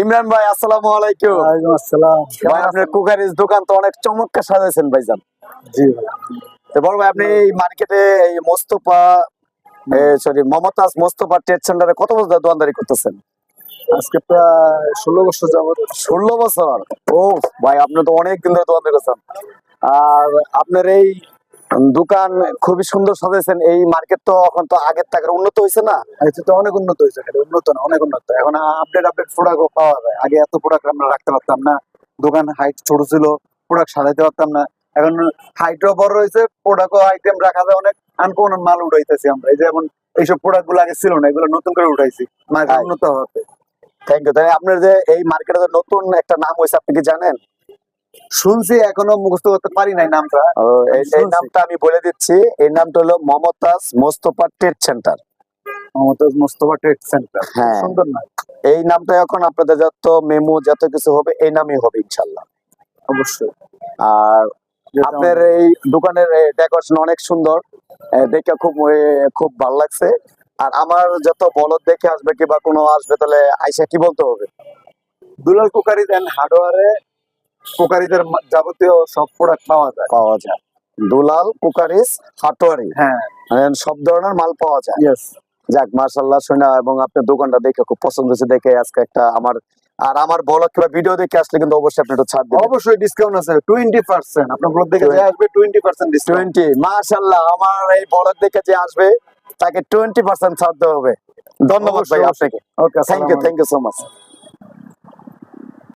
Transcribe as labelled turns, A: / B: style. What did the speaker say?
A: ইমরান ভাই আসসালামু আলাইকুম।
B: ওয়ালাইকুম আসসালাম।
A: ভাই আপনার কুকারিজ দোকান তো অনেক চমৎকার সাজাইছেন ভাইজান।
B: জি ভাই।
A: তো বড় ভাই আপনি এই মার্কেটে এই মোস্তফা সরি মমতাজ মোস্তফা ট্রেড সেন্টারে কত বছর ধরে দোকানদারি করতেছেন?
B: আজকে প্রায় ষোলো বছর যাবত।
A: ষোলো বছর? ও ভাই আপনি তো অনেক দিন ধরে দোকানদারি করছেন আর আপনার এই দোকান খুবই সুন্দর সাজাইছেন। এই মার্কেট তো এখন তো আগের থেকে উন্নত হয়েছে না?
B: এটা তো অনেক উন্নত হয়েছে উন্নত না অনেক উন্নত। এখন আপডেট আপডেট প্রোডাক্ট পাওয়া যায়। আগে এত প্রোডাক্ট আমরা রাখতে পারতাম না। দোকান হাইট ছোট ছিল প্রোডাক্ট সাজাইতে পারতাম না। এখন হাইটও বড় হয়েছে প্রোডাক্টও আইটেম রাখা যায় অনেক আনকমন মাল উঠাইতেছি আমরা। এই যে যেমন এইসব প্রোডাক্টগুলো আগে ছিল না এগুলো নতুন করে উঠাইছি। মার্কেট উন্নত হতে
A: থ্যাংক ইউ তাই আপনার যে এই মার্কেটে নতুন একটা নাম হয়েছে আপনি কি জানেন?
B: শুনছি এখনও মুখস্থ করতে পারি নাই নামটা।
A: এই- নামটা আমি বলে দিচ্ছি এই নামটা হলো Momtaz Mostafa trade centre.
B: Momtaz Mostafa trade centre.
A: হ্যাঁ।
B: সুন্দর না
A: এই নামটা এখন আপনাদের যত মেমো যত কিছু হবে এই নামই হবে ইনশাল্লাহ।
B: অবশ্যই।
A: আর আপনার এই দোকানের ডেকোরেশন অনেক সুন্দর। দেখে খুব খুব ভালো লাগছে। আর আমার যত বলদ দেখে আসবে কিংবা কোনো আসবে তাহলে আইসা কি বলতে হবে?
B: দুলাল কুকারিজ এন্ড হার্ডওয়ারে কুকারিজের যাবতীয় সব প্রোডাক্ট পাওয়া যায়।
A: পাওয়া যায়। দুলাল কুকারিস হাটোয়ারি।
B: হ্যাঁ।
A: মানে সব ধরনের মাল পাওয়া যায়। যাক মার্শাল্লাহ শুনে এবং আপনার দোকানটা দেখে খুব পছন্দ হয়েছে দেখে আজকে একটা আমার আর আমার বলদ কিংবা ভিডিও দেখে আসলে কিন্তু অবশ্যই আপনি একটু ছাড় দিবেন।
B: অবশ্যই ডিসকাউন্ট আছে টোয়েন্টি পার্সেন্ট আপনার ব্লগ দেখে যে আসবে টোয়েন্টি পার্সেন্ট ডিসকাউন্ট
A: টোয়েন্টি মার্শাল্লাহ আমার এই বলদ দেখে যে আসবে তাকে টোয়েন্টি পার্সেন্ট ছাড় দেওয়া হবে। ধন্যবাদ ভাই আপনাকে।
B: Okay
A: thank you thank you so much